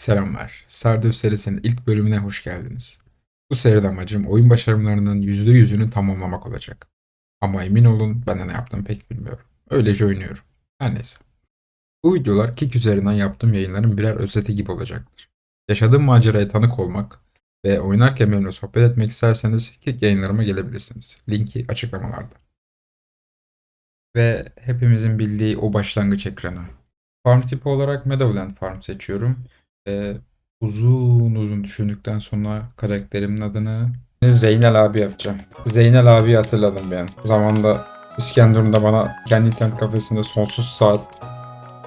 Selamlar. Stardew serisinin ilk bölümüne hoş geldiniz. Bu seride amacım oyun başarımlarının %100'ünü tamamlamak olacak. Ama emin olun ben de ne yaptığımı pek bilmiyorum. Öylece oynuyorum. Her neyse. Bu videolar Kick üzerinden yaptığım yayınların birer özeti gibi olacaktır. Yaşadığım maceraya tanık olmak ve oynarken benimle sohbet etmek isterseniz Kick yayınlarıma gelebilirsiniz. Linki açıklamalarda. Ve hepimizin bildiği o başlangıç ekranı. Farm tipi olarak Meadowland Farm seçiyorum. Ve uzun uzun düşündükten sonra karakterimin adını Zeynel abi yapacağım. Zeynel abi hatırladım ben. Zamanında İskenderun'da bana kendi internet kafesinde sonsuz saat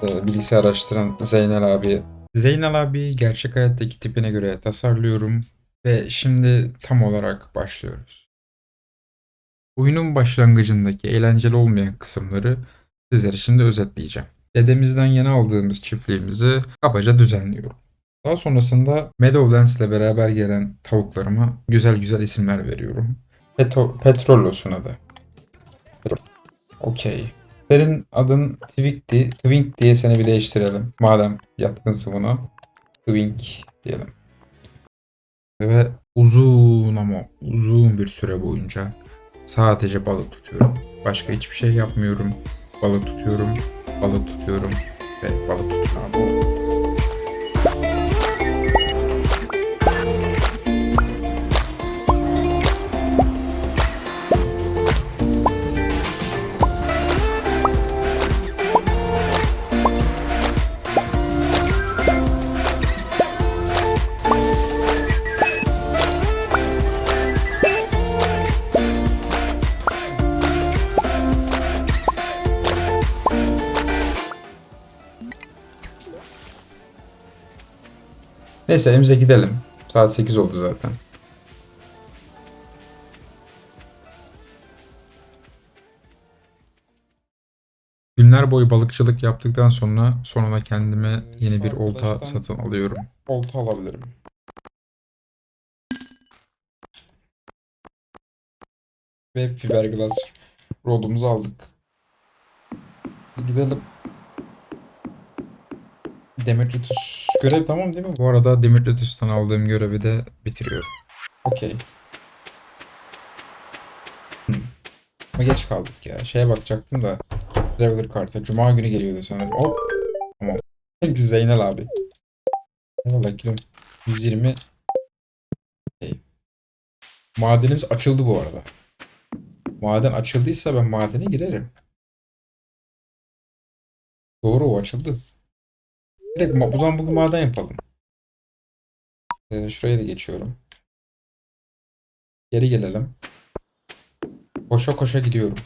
e, bilgisayar araştıran Zeynel abi. Zeynel abi gerçek hayattaki tipine göre tasarlıyorum ve şimdi tam olarak başlıyoruz. Oyunun başlangıcındaki eğlenceli olmayan kısımları sizlere şimdi özetleyeceğim. Dedemizden yeni aldığımız çiftliğimizi kabaca düzenliyorum. Daha sonrasında Meadowlands ile beraber gelen tavuklarıma güzel güzel isimler veriyorum. Peto, Petrol olsun adı. Petrol. Okey. Senin adın Twink'ti. Twink diye seni bir değiştirelim. Madem yatkınsın buna. Twink diyelim. Ve uzun ama uzun bir süre boyunca sadece balık tutuyorum. Başka hiçbir şey yapmıyorum. Balık tutuyorum, balık tutuyorum ve balık tutuyorum. Neyse evimize gidelim. Saat 8 oldu zaten. Günler boyu balıkçılık yaptıktan sonra sonuna kendime yeni bir olta satın alıyorum. olta alabilirim. Ve fiberglass rodumuzu aldık. Gidelim. Demetritus görev tamam değil mi? Bu arada Demetrius'tan aldığım görevi de bitiriyorum. Okey. Hmm. Geç kaldık ya. Şeye bakacaktım da. Traveler kartı. Cuma günü geliyordu sanırım. Hop. Tamam. Zeynel abi. Eyvallah kilom. 120. Okey. Madenimiz açıldı bu arada. Maden açıldıysa ben madene girerim. Doğru o açıldı. Direkt ma- o zaman bugün maden yapalım. Ee, şuraya da geçiyorum. Geri gelelim. Koşa koşa gidiyorum.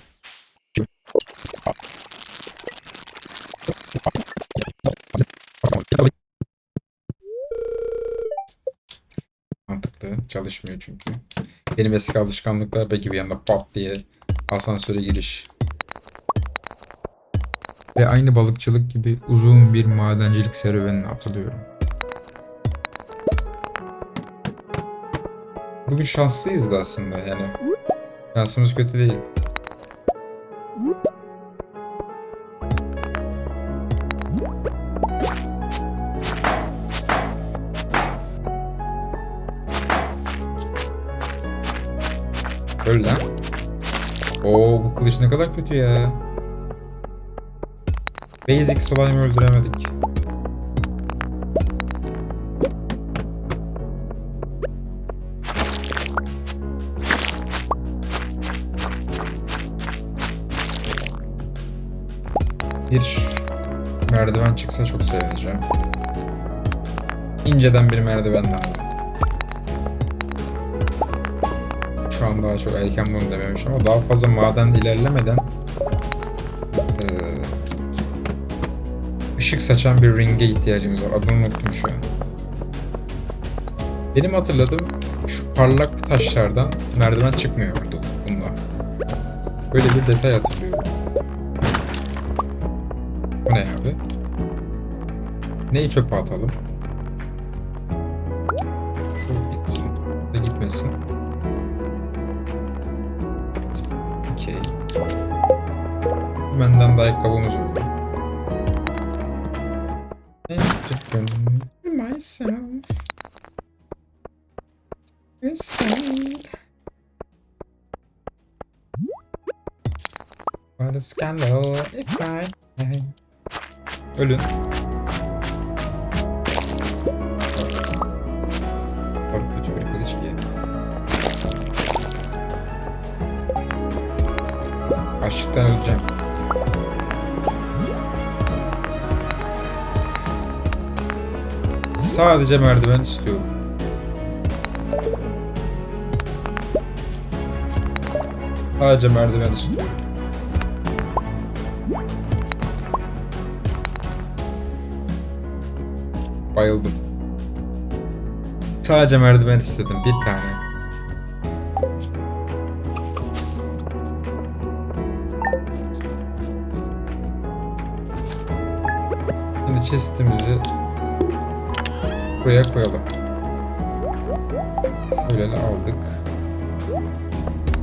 Mantıklı. Çalışmıyor çünkü. Benim eski alışkanlıklar belki bir anda pat diye asansöre giriş. Ve aynı balıkçılık gibi uzun bir madencilik serüvenine atılıyorum. Bugün şanslıyız da aslında yani. Şansımız kötü değil. Öl lan. Oo bu kılıç ne kadar kötü ya. Basic slime öldüremedik. Bir merdiven çıksa çok sevineceğim. İnceden bir merdiven lazım. Şu an daha çok erken bunu dememiş ama daha fazla maden ilerlemeden ışık saçan bir ringe ihtiyacımız var. Adını unuttum şu an. Benim hatırladığım şu parlak taşlardan merdiven çıkmıyordu bunda. Böyle bir detay hatırlıyorum. Bu ne abi? Neyi çöpe atalım? Myself. Myself. What a scandal if I... Ölün. Kötü bir kılıç ki. Açlıktan öleceğim. Sadece merdiven istiyorum. Sadece merdiven istiyorum. Bayıldım. Sadece merdiven istedim. Bir tane. Şimdi chest'imizi buraya koyalım. Böyle aldık.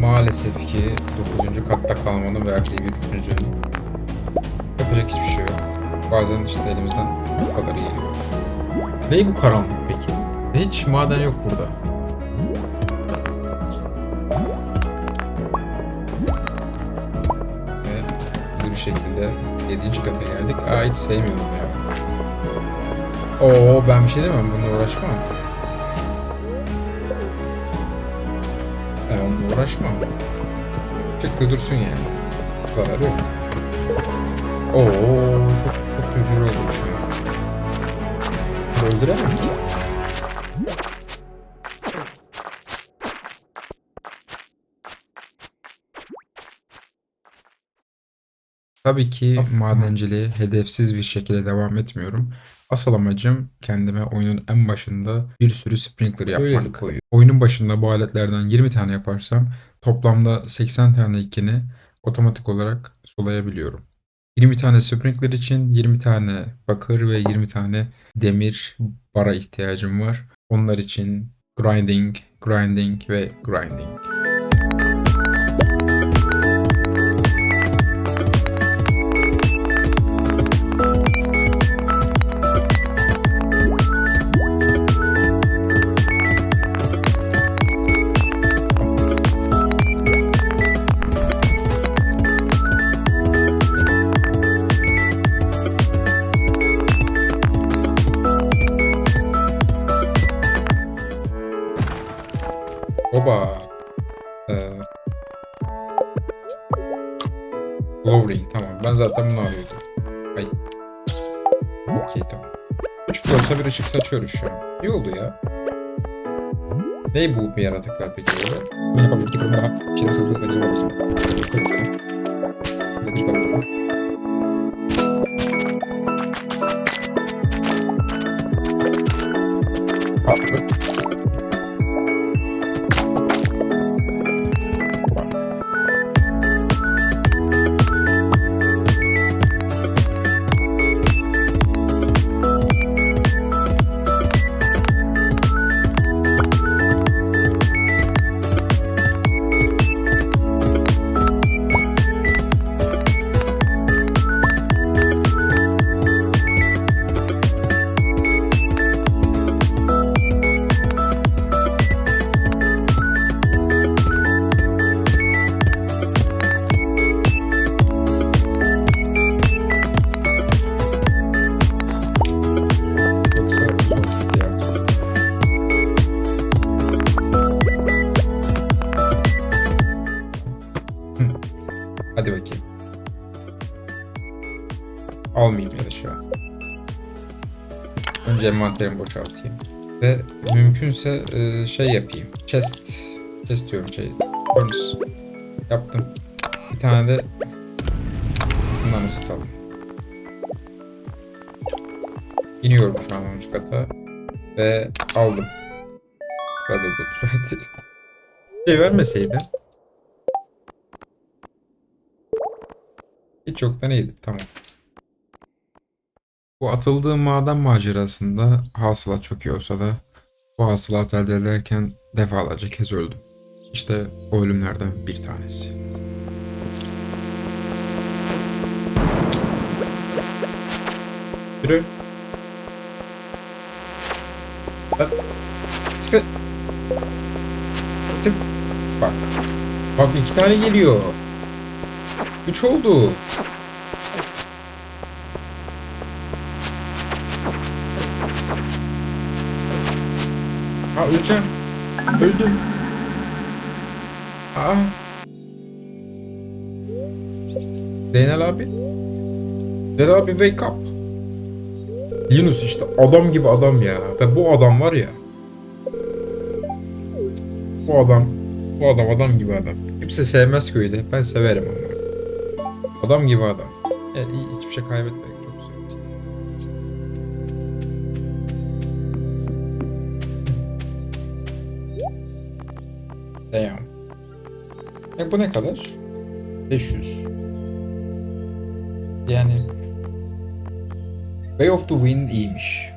Maalesef ki 9. katta kalmanın verdiği bir hüzün. Yapacak hiçbir şey yok. Bazen işte elimizden kadar geliyor. Ne bu karanlık peki? Hiç maden yok burada. Ve hızlı bir şekilde 7. kata geldik. Aa hiç sevmiyorum ya. Oo ben bir şey demem bununla uğraşmam. Ben onunla uğraşmam. Çıktı dursun yani. Zararı yok. Oo çok çok üzücü oldu şu an. Öldüremem ki. Tabii ki madenciliğe hedefsiz bir şekilde devam etmiyorum. Asıl amacım kendime oyunun en başında bir sürü sprinkler yapmak. Oyunun başında bu aletlerden 20 tane yaparsam toplamda 80 tane ikini otomatik olarak solayabiliyorum. 20 tane sprinkler için 20 tane bakır ve 20 tane demir bara ihtiyacım var. Onlar için grinding, grinding ve grinding. Saçıyoruz şu an. İyi oldu ya. Ne bu bir yaratıklar peki böyle? Ben yapabilirim. İki daha. Şeyler hızlı ve güzel olursa. Çok güzel. Bir fırın envanterimi boşaltayım. Ve mümkünse e, şey yapayım. Chest. Chest diyorum şey. Furnace. Yaptım. Bir tane de bundan ısıtalım. İniyorum şu an 13 kata. Ve aldım. Brotherhood. şey vermeseydi. Hiç yoktan iyiydi. Tamam. Bu atıldığım maden macerasında hasılat çok iyi olsa da bu hasılat elde ederken defalarca kez öldüm. İşte o ölümlerden bir tanesi. Yürü. Tık. Bak. Bak iki tane geliyor. Üç oldu. Ha öleceğim. Öldüm. Aa. Zeynel abi. Zeynel abi wake up. Linus işte adam gibi adam ya. Ve bu adam var ya. Bu adam. Bu adam adam gibi adam. Kimse sevmez köyde. Ben severim ama. Adam gibi adam. Yani iyi, hiçbir şey kaybetmedik. Bu ne kadar? 500. Yani Way of the Wind iyiymiş.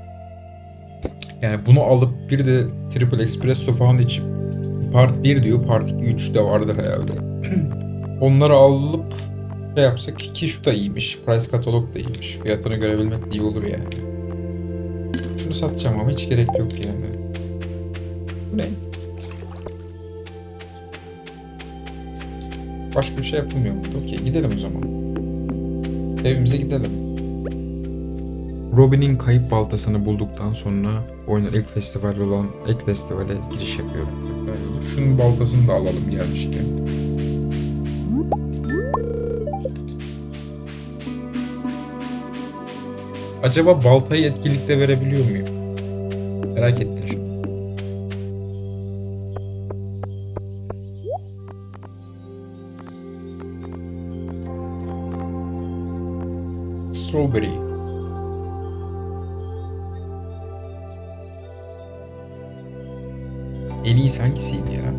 Yani bunu alıp bir de Triple Espresso falan içip Part 1 diyor, Part 2, 3 de vardır herhalde. Onları alıp şey yapsak ki şu da iyiymiş. Price katalog da iyiymiş. Fiyatını görebilmek iyi olur yani. Şunu satacağım ama hiç gerek yok yani. Bu ne? Başka bir şey yapılmıyor burada. Okey gidelim o zaman. Evimize gidelim. Robin'in kayıp baltasını bulduktan sonra oyunun ilk festivali olan Ek Festival'e giriş yapıyorum. Şunun baltasını da alalım gelmişken. Acaba baltayı etkinlikte verebiliyor muyum? Merak ettim Strawberry. En iyisi hangisiydi ya?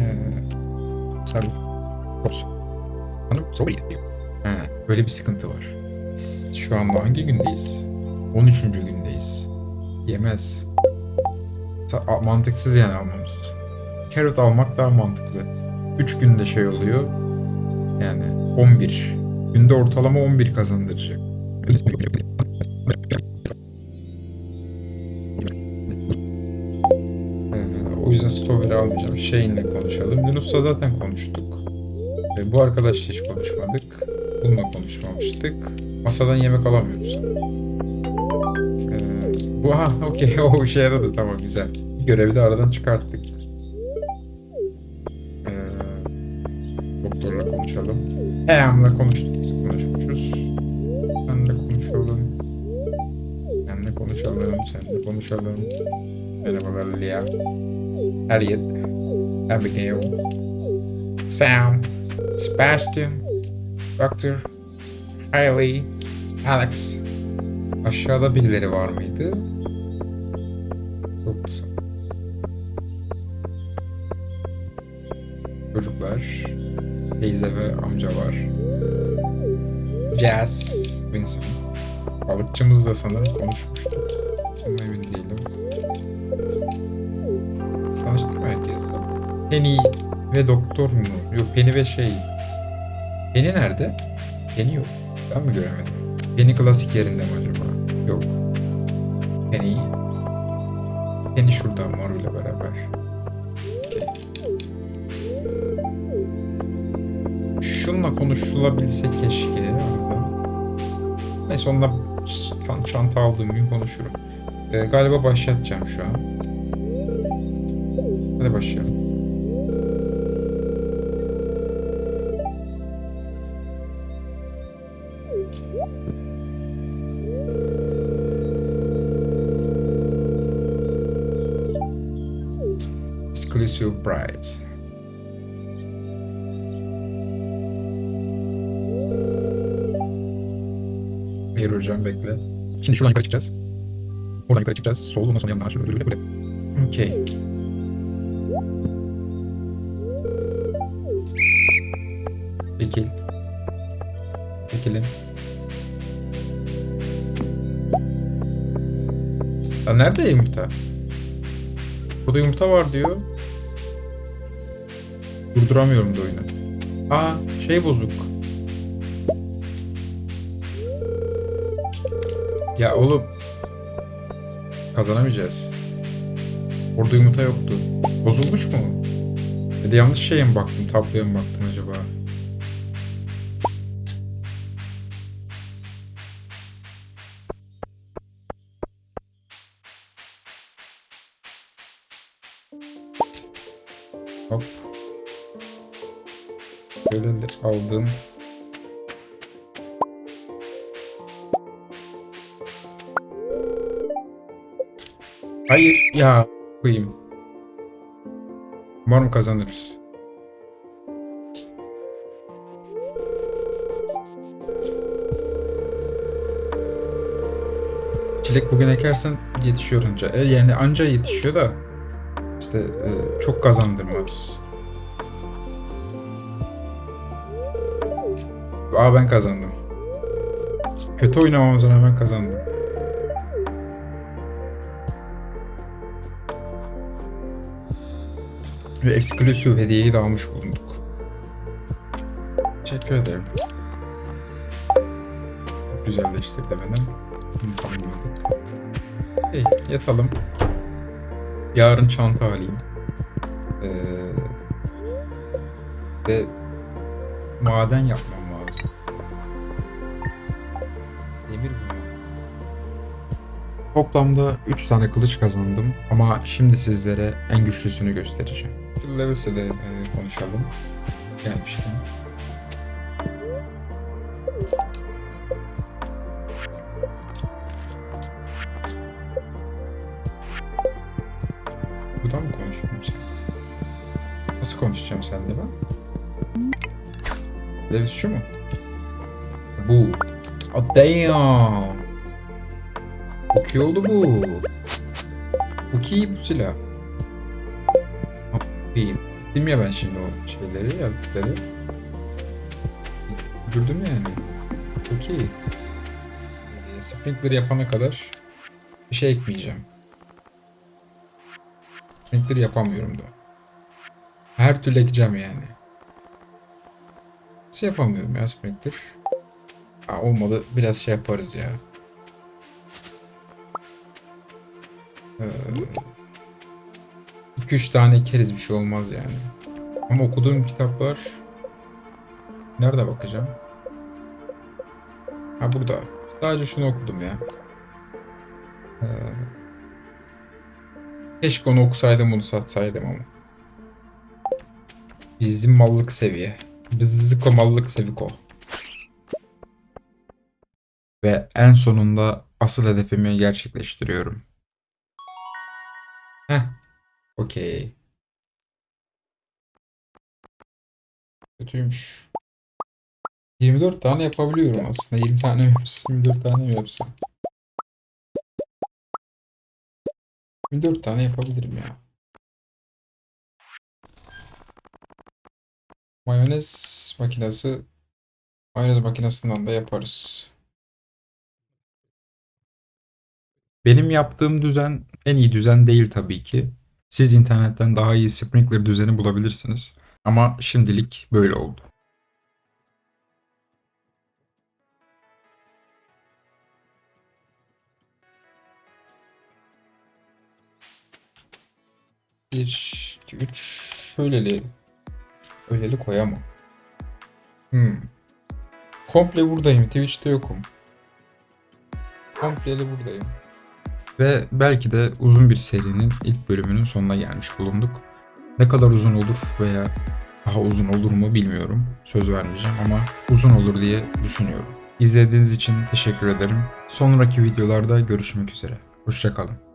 Ee, sarı. Roz. Hanım strawberry diyor. Ha, böyle bir sıkıntı var. Şu anda hangi gündeyiz? 13. gündeyiz. Yemez. Sa- a- Mantıksız yani almamız. Carrot almak daha mantıklı. 3 günde şey oluyor. Yani 11. Günde ortalama 11 kazandıracak. Ee, o yüzden strawberry almayacağım. Shane'le konuşalım. Yunus'la zaten konuştuk. Ee, bu arkadaşla hiç konuşmadık. Bununla konuşmamıştık. Masadan yemek alamıyoruz. Ee, bu ha okey o işe yaradı tamam güzel. Görevi de aradan çıkarttık. Heyam'la konuştuk. Konuşmuşuz. Senle konuşalım. Senle konuşalım. Senle konuşalım. Merhabalar Lia. Harriet. Abigail. Sam. Sebastian. Doctor. Hailey. Alex. Aşağıda birileri var mıydı? Güzel. Çocuklar. Teyze ve amca var. Jazz. Vincent. Balıkçımızla sanırım konuşmuştuk. Ama emin değilim. Tanıştık mı herkesle? Penny ve doktor mu? Yok Penny ve şey. Penny nerede? Penny yok. Ben mi göremedim? Penny klasik yerinde mi acaba? Yok. Penny. Penny şurada Maru ile beraber. Şununla konuşulabilse keşke. Neyse onunla çan- çanta aldığım gün konuşurum. Ee, galiba başlatacağım şu an. Hadi başlayalım. Exclusive prize. Hayır hocam bekle. Şimdi şuradan yukarı çıkacağız. Oradan yukarı çıkacağız. Sol ondan sonra yanına aşağı. Böyle böyle. Okey. Çekil. Çekilin. Ya nerede yumurta? Burada yumurta var diyor. Durduramıyorum da oyunu. Aa şey bozuk. Ya oğlum. kazanamayacağız. Orada yumurta yoktu. Bozulmuş mu? Ya da yanlış şeye mi baktım? Tabloya mı baktım acaba? Hop. Böyle aldım. Hayır ya koyayım. Umarım kazanırız. Çilek bugün ekersen yetişiyor anca. E, yani anca yetişiyor da işte e, çok kazandırmaz. Aa ben kazandım. Kötü oynamamıza rağmen kazandım. Ve eksklusif hediyeyi de almış bulunduk. Teşekkür ederim. Çok güzelleştirdi beni. Hey, yatalım. Yarın çanta alayım. Ee, ve maden yapmam lazım. Demir bulmam. Toplamda 3 tane kılıç kazandım ama şimdi sizlere en güçlüsünü göstereceğim. Şu Levis'le de e, konuşalım. Gelmişken. Buradan mı konuşuyorum sen? Nasıl konuşacağım seninle ben? Levis şu mu? Bu. Oh damn. Çok iyi oldu bu. Çok iyi bu silah. Ha, çok iyi. Gittim ya ben şimdi o şeyleri, yaratıkları. Gördüm yani. Çok iyi. Ee, Sprinkler yapana kadar bir şey ekmeyeceğim. Sprinkler yapamıyorum da. Her türlü ekeceğim yani. Nasıl yapamıyorum ya Sprinkler? Ha, olmadı biraz şey yaparız ya. 2-3 tane ekeriz bir şey olmaz yani. Ama okuduğum kitaplar... Nerede bakacağım? Ha burada. Sadece şunu okudum ya. Ee, keşke onu okusaydım bunu satsaydım ama. Bizim mallık seviye. Bizziko mallık seviko. Ve en sonunda asıl hedefimi gerçekleştiriyorum. Heh. Okey. Kötüymüş. 24 tane yapabiliyorum aslında. 20 tane mi yapsam? 24 tane mi yapsam? 24 tane yapabilirim ya. Mayonez makinesi mayonez makinesinden de yaparız. Benim yaptığım düzen en iyi düzen değil tabii ki. Siz internetten daha iyi sprinkler düzeni bulabilirsiniz. Ama şimdilik böyle oldu. Bir, iki, üç. Şöyleli. Öyleli koyamam. Hmm. Komple buradayım. Twitch'te yokum. Kompleli buradayım. Ve belki de uzun bir serinin ilk bölümünün sonuna gelmiş bulunduk. Ne kadar uzun olur veya daha uzun olur mu bilmiyorum. Söz vermeyeceğim ama uzun olur diye düşünüyorum. İzlediğiniz için teşekkür ederim. Sonraki videolarda görüşmek üzere. Hoşçakalın.